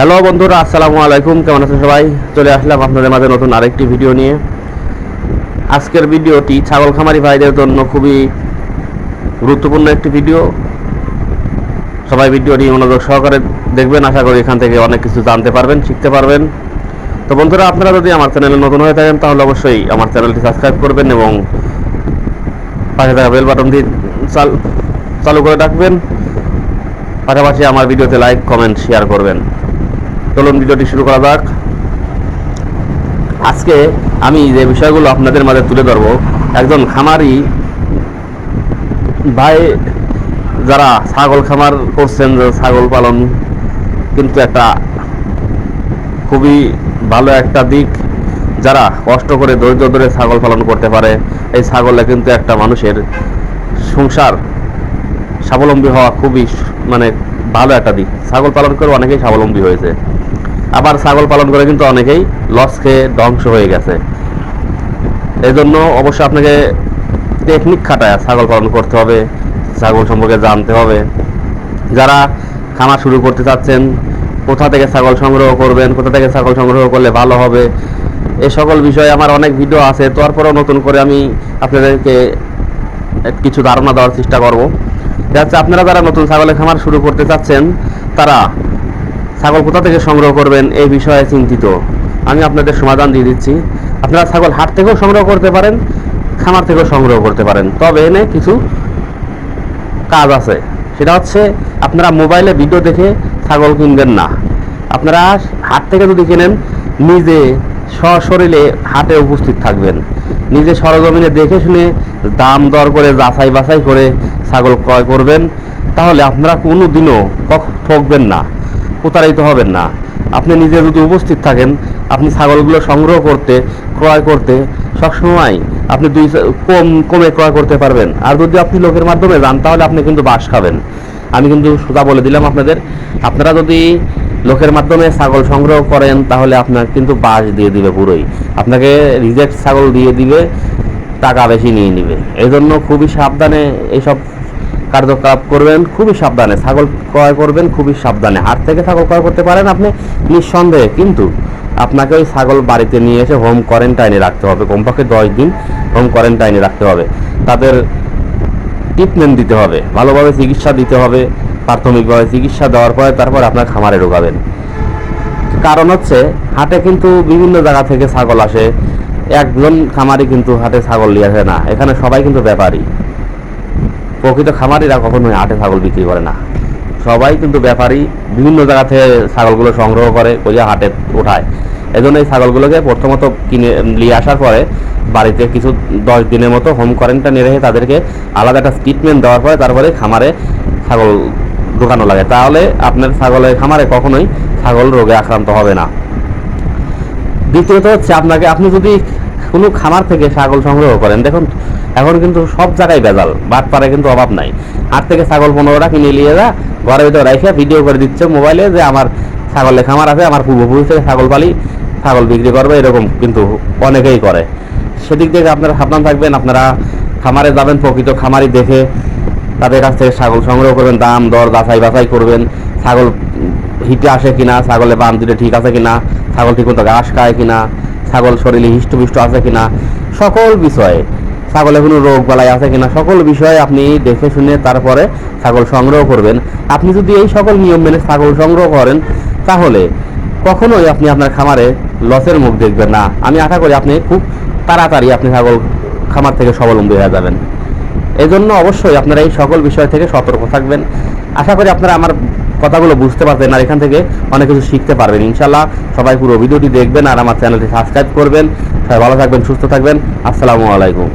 Hello বন্ধুরা, আসসালামু আলাইকুম। কেমন আছেন সবাই? চলে আসলাম আপনাদের মাঝে নতুন আরেকটি ভিডিও নিয়ে। আজকের ভিডিওটি ছাগল খামারি ভাইদের জন্য খুবই গুরুত্বপূর্ণ একটি ভিডিও। সবাই ভিডিওটি মনোযোগ সহকারে দেখবেন। আশা করি এখান থেকে অনেক কিছু জানতে পারবেন, শিখতে পারবেন। তো বন্ধুরা, আপনারা যদি আমার চ্যানেলে নতুন হয়ে থাকেন, তাহলে অবশ্যই আমার চ্যানেলটি সাবস্ক্রাইব করবেন এবং পাশে থাকা বেল বাটনটি চাল চালু করে রাখবেন। পাশাপাশি আমার ভিডিওতে লাইক, কমেন্ট, শেয়ার করবেন। চলুন ভিডিওটি শুরু করা যাক। আজকে আমি যে বিষয়গুলো আপনাদের মাঝে তুলে ধরবো, একজন খামারি ভাই যারা ছাগল খামার করছেন ছাগল পালন কিন্তু একটা খুবই ভালো একটা দিক, যারা কষ্ট করে ধৈর্য ধরে ছাগল পালন করতে পারে, এই ছাগলে কিন্তু একটা মানুষের সংসার স্বাবলম্বী হওয়া খুবই মানে ভালো একটা দিক। ছাগল পালন করে অনেকেই স্বাবলম্বী হয়েছে। আবার ছাগল পালন করে কিন্তু অনেকেই লস খেয়ে ধ্বংস হয়ে গেছে। এই জন্য অবশ্যই আপনাকে টেকনিক খাটায় ছাগল পালন করতে হবে, ছাগল সম্পর্কে জানতে হবে। যারা খামার শুরু করতে চাচ্ছেন, কোথা থেকে ছাগল সংগ্রহ করবেন, কোথা থেকে ছাগল সংগ্রহ করলে ভালো হবে, এ সকল বিষয়ে আমার অনেক ভিডিও আছে তারপরেও নতুন করে আমি আপনাদেরকে কিছু ধারণা দেওয়ার চেষ্টা করব। যাচ্ছে আপনারা যারা নতুন ছাগলের খামার শুরু করতে চাচ্ছেন, তারা ছাগল কোথা থেকে সংগ্রহ করবেন এই বিষয়ে চিন্তিত। আমি আপনাদের সমাধান দিয়ে দিচ্ছি। আপনারা ছাগল হাট থেকেও সংগ্রহ করতে পারেন, খামার থেকেও সংগ্রহ করতে পারেন। তবে এনে কিছু কাজ আছে। সেটা হচ্ছে, আপনারা মোবাইলে ভিডিও দেখে ছাগল কিনবেন না। আপনারা হাট থেকে যদি কেনেন, নিজে সশরীরে হাটে উপস্থিত থাকবেন। নিজে সরজমিনে দেখে শুনে দাম দর করে যাচাই বাছাই করে ছাগল ক্রয় করবেন। তাহলে আপনারা কোনো দিনও ঠকবেন না। প্রতারিত হবেন না। আপনি নিজে যদি উপস্থিত থাকেন, আপনি ছাগলগুলো সংগ্রহ করতে, ক্রয় করতে, সবসময় আপনি দুই কম, কমে ক্রয় করতে পারবেন। আর যদি আপনি লোকের মাধ্যমে যান, তাহলে আপনি কিন্তু বাস খাবেন। আমি কিন্তু সোজা বলে দিলাম আপনাদের, আপনারা যদি লোকের মাধ্যমে ছাগল সংগ্রহ করেন, তাহলে আপনার কিন্তু বাস দিয়ে দিবে পুরোই। আপনাকে রিজেক্ট ছাগল দিয়ে দিবে, টাকা বেশি নিয়ে নিবে। এই জন্য খুবই সাবধানে এইসব কার্যকলাপ করবেন, খুবই সাবধানে। ছাগল ক্রয় করবেন, খুবই সাবধানে। হাট থেকে ছাগল ক্রয় করতে পারেন আপনি নিঃসন্দেহে, কিন্তু আপনাকে ওই ছাগল বাড়িতে নিয়ে এসে হোম কোয়ারেন্টাইনে রাখতে হবে। কমপক্ষে দশ দিন হোম কোয়ারেন্টাইনে রাখতে হবে। তাদের ট্রিটমেন্ট দিতে হবে। ভালোভাবে চিকিৎসা দিতে হবে। প্রাথমিকভাবে চিকিৎসা দেওয়ার পরে তারপর আপনার খামারে ঢোকাবেন। কারণ হচ্ছে, হাটে কিন্তু বিভিন্ন জায়গা থেকে ছাগল আসে। একজন খামারি কিন্তু হাটে ছাগল নিয়ে আসে না। এখানে সবাই কিন্তু ব্যাপারী। প্রকৃত খামারিরা কখনোই হাটে ছাগল বিক্রি করে না। সবাই কিন্তু ব্যাপারী বিভিন্ন জায়গা থেকে ছাগলগুলো সংগ্রহ করে কইয়া হাটে ওঠায়। এজন্য এই ছাগলগুলোকে প্রথমত কিনে নিয়ে আসার পরে বাড়িতে কিছু দশ দিনের মতো হোম কোয়ারেন্টাইনে রেখে তাদেরকে আলাদা একটা ট্রিটমেন্ট দেওয়ার পরে তারপরে খামারে ছাগল ঢোকানো লাগে। তাহলে আপনার ছাগলের খামারে কখনোই ছাগল রোগে আক্রান্ত হবে না। দ্বিতীয়ত হচ্ছে আপনাকে, আপনি যদি কোনো খামার থেকে ছাগল সংগ্রহ করেন। দেখুন, এখন কিন্তু সব জায়গায় বেজাল বাটপাড়ে কিন্তু অভাব নাই। হাট থেকে ছাগল পনেরোটা কিনে নিয়ে যা ঘরের ভিতরে রেখে ভিডিও করে দিচ্ছে মোবাইলে যে আমার ছাগলের খামার আছে, আমার পূর্বপুরুষ থেকে ছাগল পালি, ছাগল বিক্রি করবে, এরকম কিন্তু অনেকেই করে। সেদিক থেকে আপনারা সাবধান থাকবেন, আপনারা খামারে যাবেন, প্রকৃত খামারি দেখে তাদের কাছ থেকে ছাগল সংগ্রহ করবেন, দাম, দর, যাচাই বাছাই করবেন। ছাগল হিটে আসে কিনা ছাগলে বান দিলে ঠিক আছে কিনা, ছাগল ঠিক মতো ঘাস খায় কিনা ছাগল শরীরে হিষ্টপুষ্ট আছে কিনা, সকল বিষয়ে। ছাগলে কোনো রোগ বালাই আছে কিনা, সকল বিষয়ে আপনি দেখে শুনে তারপরে ছাগল সংগ্রহ করবেন। আপনি যদি এই সকল নিয়ম মেনে ছাগল সংগ্রহ করেন, তাহলে কখনোই আপনি আপনার খামারে লসের মুখ দেখবেন না। আমি আশা করি আপনি খুব তাড়াতাড়ি আপনি ছাগল খামার থেকে স্বাবলম্বী হয়ে যাবেন। এজন্য অবশ্যই আপনারা এই সকল বিষয় থেকে সতর্ক থাকবেন। আশা করি আপনারা আমার কথাগুলো বুঝতে পারতেন আর এখান থেকে অনেক কিছু শিখতে পারবেন। ইনশাল্লাহ সবাই পুরো ভিডিওটি দেখবেন আর আমার চ্যানেলটি সাবস্ক্রাইব করবেন। সবাই ভালো থাকবেন, সুস্থ থাকবেন। আসসালামু আলাইকুম।